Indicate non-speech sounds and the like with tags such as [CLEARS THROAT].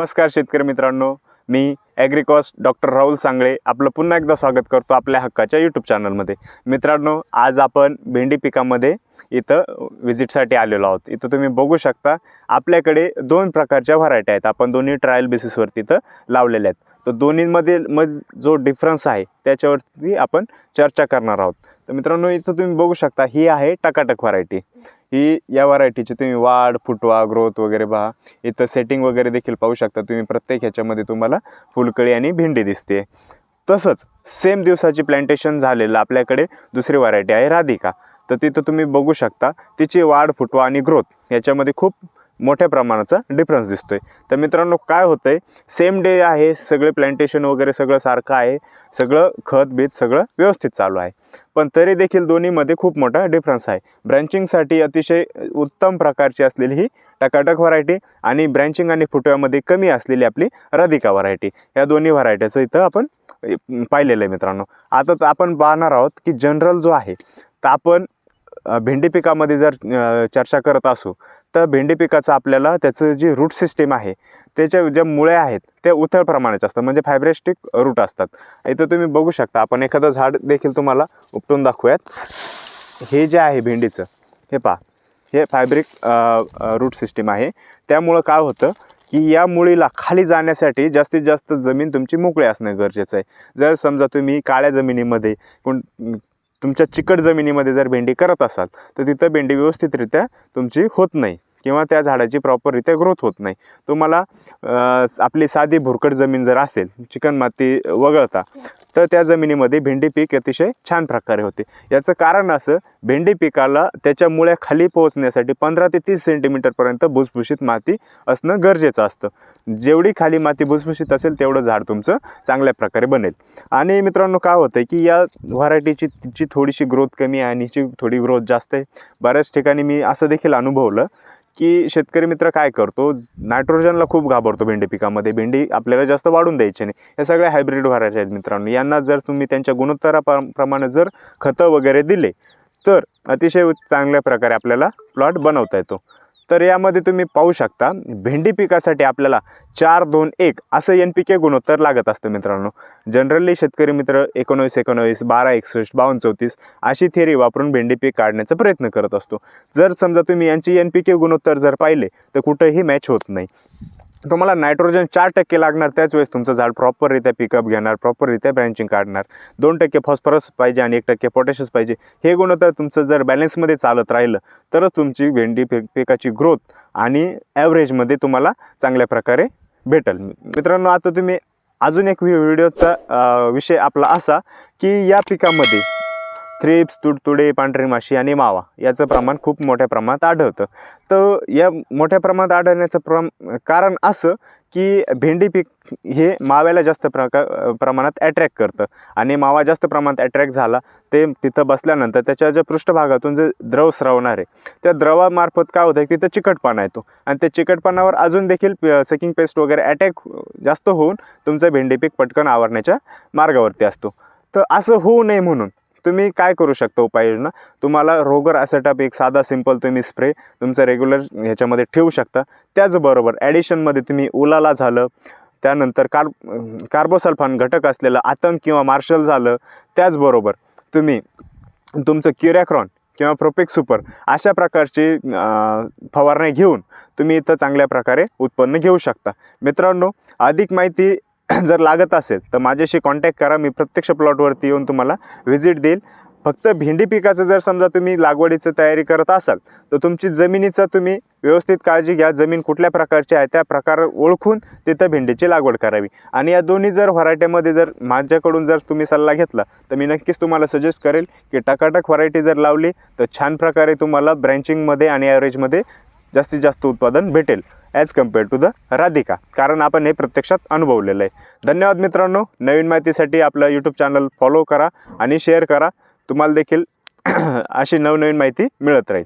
नमस्कार शेतकरी मित्रांनो. मी ॲग्रिकॉस्ट डॉक्टर राहुल सांगळे आपलं पुन्हा एकदा स्वागत करतो आपल्या हक्काच्या यूट्यूब चॅनलमध्ये. मित्रांनो आज आपण भेंडी पिकामध्ये इथं व्हिजिटसाठी आलेलो आहोत. इथं तुम्ही बघू शकता आपल्याकडे दोन प्रकारच्या व्हरायटी आहेत. आपण दोन्ही ट्रायल बेसिसवरती इथं लावलेल्या आहेत. तर दोन्हीमध्ये मध जो डिफरन्स आहे त्याच्यावरती आपण चर्चा करणार आहोत. तर मित्रांनो इथं तुम्ही बघू शकता ही आहे टकाटक व्हरायटी ही या व्हरायटीची तुम्ही वाढ फुटवा ग्रोथ वगैरे पहा. इथं सेटिंग वगैरे देखील पाहू शकता तुम्ही. प्रत्येक ह्याच्यामध्ये तुम्हाला फुलकळी आणि भेंडी दिसते. तसंच सेम दिवसाची प्लॅन्टेशन झालेलं आपल्याकडे दुसरी व्हरायटी आहे राधिका. तर तिथं तुम्ही बघू शकता तिची वाढ फुटवा आणि ग्रोथ याच्यामध्ये खूप मोठ्या प्रमाणाचा डिफरन्स दिसतो आहे तर मित्रांनो काय होतं आहे सेम डे आहे सगळे प्लॅन्टेशन वगैरे सगळं सारखं आहे सगळं खत बीत सगळं व्यवस्थित चालू आहे. पण तरी देखील दोन्हीमध्ये खूप मोठा डिफरन्स आहे. ब्रँचिंगसाठी अतिशय उत्तम प्रकारची असलेली ही टकाटक व्हरायटी आणि ब्रँचिंग आणि फुटव्यामध्ये कमी असलेली आपली राधिका व्हरायटी या दोन्ही व्हरायटीचं इथं आपण पाहिलेलं आहे मित्रांनो. आता तर आपण पाहणार आहोत की जनरल जो आहे तर आपण भेंडी पिकामध्ये जर चर्चा करत असू तर भेंडी पिकाचं आपल्याला त्याचं जी रूट सिस्टीम आहे त्याच्या ज्या मुळे आहेत ते उथळ प्रमाणाचे असतात. म्हणजे फायब्रेस्टिक रूट असतात. इथं तुम्ही बघू शकता. आपण एखादं झाड देखील तुम्हाला उपटून दाखवूयात. हे जे आहे भेंडीचं हे पहा. हे फॅब्रिक रूट सिस्टीम आहे. त्यामुळं काय होतं की या मुळीला खाली जाण्यासाठी जास्तीत जास्त जमीन तुमची मोकळी असणं गरजेचं आहे. जर समजा तुम्ही काळ्या जमिनीमध्ये कोण तुमच्या चिकट जमिनीमध्ये जर भेंडी करत असाल तर तिथं भेंडी व्यवस्थितरित्या तुमची होत नाही किंवा त्या झाडाची प्रॉपररित्या ग्रोथ होत नाही. तुम्हाला आपली साधी भुरकट जमीन जर असेल चिकणमाती वगळता तर त्या जमिनीमध्ये भेंडी पीक अतिशय छान प्रकारे होते. याचं कारण असं भेंडी पिकाला त्याच्या मुळ्या खाली पोहोचण्यासाठी पंधरा ते तीस सेंटीमीटरपर्यंत भुसभुशीत माती असणं गरजेचं असतं. जेवढी खाली माती भुसभुशीत असेल तेवढं झाड तुमचं चांगल्या प्रकारे बनेल. आणि मित्रांनो काय होतं की या व्हरायटीची तिची थोडीशी ग्रोथ कमी आहे आणि हिची थोडी ग्रोथ जास्त आहे. बऱ्याच ठिकाणी मी असं देखील अनुभवलं की शेतकरी मित्र काय करतो? नायट्रोजनला खूप घाबरतो भेंडी पिकामध्ये. भेंडी आपल्याला जास्त वाढून द्यायची नाही. या सगळ्या हायब्रिड भरायच्या आहेत मित्रांनो. यांना जर तुम्ही त्यांच्या गुणोत्तराप्रमाणे जर खतं वगैरे दिले तर अतिशय चांगल्या प्रकारे आपल्याला प्लॉट बनवता येतो. तर यामध्ये तुम्ही पाहू शकता भेंडी पिकासाठी आपल्याला चार दोन एक असं एन पी के गुणोत्तर लागत असतं मित्रांनो. जनरली शेतकरी मित्र एकोणवीस एकोणवीस बारा एकसष्ट बावन्न चौतीस अशी थेरी वापरून भेंडी पीक काढण्याचा प्रयत्न करत असतो. जर समजा तुम्ही यांची एन पी के गुणोत्तर जर पाहिले तर कुठंही मॅच होत नाही. तुम्हाला नायट्रोजन चार टक्के लागणार त्याच वेळेस तुमचं झाड प्रॉपररित्या पिकअप घेणार प्रॉपररित्या ब्रँचिंग काढणार. दोन टक्के फॉस्फरस पाहिजे आणि एक टक्के पोटॅशियस पाहिजे. हे गुणोत्तर तुमचं जर बॅलन्समध्ये चालत राहिलं तरच तुमची भेंडी पीक पिकाची ग्रोथ आणि ॲव्हरेजमध्ये तुम्हाला चांगल्या प्रकारे भेटेल. मित्रांनो आता तुम्ही अजून एक व्हिडिओचा विषय आपला असा की या पिकामध्ये थ्रिप्स तुडतुडे पांढरी माशी आणि मावा याचं प्रमाण खूप मोठ्या प्रमाणात आढळतं. तर या मोठ्या प्रमाणात आढळण्याचं प्रम कारण असं की भेंडी पीक हे माव्याला जास्त प्रका प्रमाणात अट्रॅक्ट करतं. आणि मावा जास्त प्रमाणात अट्रॅक्ट झाला ते तिथं बसल्यानंतर त्याच्या ज्या पृष्ठभागातून जे द्रव स्रवणार आहे त्या द्रवामार्फत काय होतं की तिथं चिकटपणा येतो. आणि त्या चिकटपणावर अजून देखील सेकिंग पेस्ट वगैरे अटॅक जास्त होऊन तुमचं भेंडी पीक पटकन आवरण्याच्या मार्गावरती असतो. तर असं होऊ नये म्हणून तुम्ही काय करू शकता उपाययोजना? तुम्हाला रोगर ॲसेटअप एक साधा सिंपल तुम्ही स्प्रे तुमचं रेग्युलर ह्याच्यामध्ये ठेवू शकता. त्याचबरोबर ॲडिशनमध्ये तुम्ही उलाला झालं त्यानंतर कार कार्बोसल्फान घटक असलेलं आतंक किंवा मार्शल झालं त्याचबरोबर तुम्ही तुमचं क्युरॅक्रॉन किंवा प्रोपेक सुपर अशा प्रकारची फवारणी घेऊन तुम्ही इथं चांगल्या प्रकारे उत्पन्न घेऊ शकता. मित्रांनो अधिक माहिती [CLEARS THROAT] जर लागत असेल तर माझ्याशी कॉन्टॅक्ट करा. मी प्रत्यक्ष प्लॉटवरती येऊन तुम्हाला व्हिजिट देईल. फक्त भेंडी पिकाचं जर समजा तुम्ही लागवडीचं तयारी करत असाल तर तुमची जमिनीचं तुम्ही व्यवस्थित काळजी घ्या. जमीन कुठल्या प्रकारची आहे त्या प्रकार ओळखून तिथं भेंडीची लागवड करावी. आणि या दोन्ही जर व्हरायटीमध्ये जर माझ्याकडून जर तुम्ही सल्ला घेतला तर मी नक्कीच तुम्हाला सजेस्ट करेल की टकाटक व्हरायटी जर लावली तर छान प्रकारे तुम्हाला ब्रँचिंगमध्ये आणि ॲव्हरेजमध्ये जास्तीत जास्त उत्पादन भेटेल as compare to the Radhika. कारण आपण हे प्रत्यक्षात अनुभवलेलं आहे. धन्यवाद मित्रांनो. नवीन माहितीसाठी आपलं यूट्यूब चॅनल फॉलो करा आणि शेअर करा. तुम्हाला देखील [CLEARS THROAT] अशी नवनवीन माहिती मिळत राहील.